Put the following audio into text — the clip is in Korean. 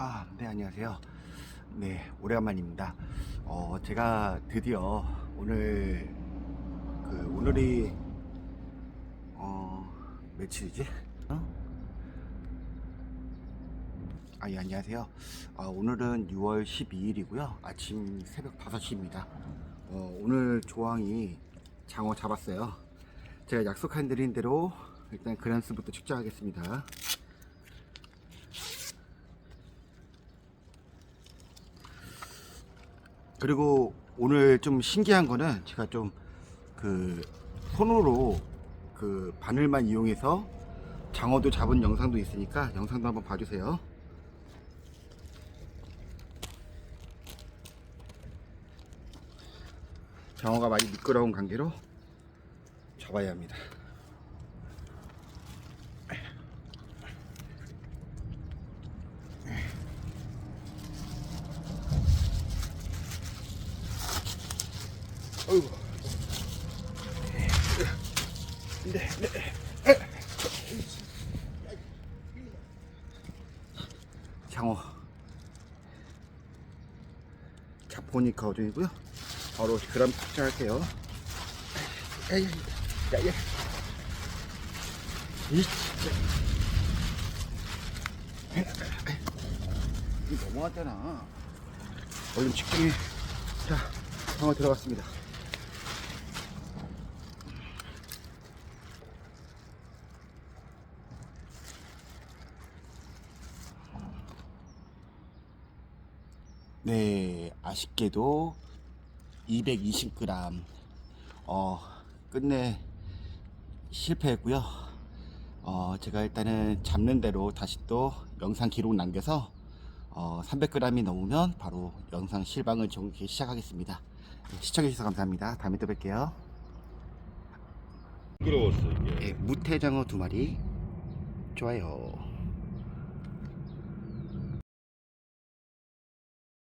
아, 네, 안녕하세요. 네, 오래간만입니다. 어, 제가 드디어 오늘, 그, 오늘이, 어, 며칠이지? 어? 아, 예, 안녕하세요. 아, 오늘은 6월 12일이고요. 아침 새벽 5시입니다. 어, 오늘 조항이 장어 잡았어요. 제가 약속한 드린 대로 일단 그란스부터 측정하겠습니다. 그리고 오늘 좀 신기한 거는 제가 좀 그 손으로 그 바늘만 이용해서 장어도 잡은 영상도 있으니까 영상도 한번 봐주세요. 장어가 많이 미끄러운 관계로 잡아야 합니다. 어이구. 네, 네. 장어. 자포니카 어종이고요. 바로 그람 측정할게요. 야야, 야야. 이 너무하잖아. 얼른 측정해. 자, 장어 들어갔습니다. 네, 아쉽게도 220g 어, 끝내 실패했고요. 어, 제가 일단은 잡는 대로 다시 또 영상 기록 남겨서 어, 300g이 넘으면 바로 영상 실방을 정기 시작하겠습니다. 네, 시청해주셔서 감사합니다. 다음에 또 뵐게요. 부끄러웠어 이게. 네, 무태장어 두 마리. 좋아요.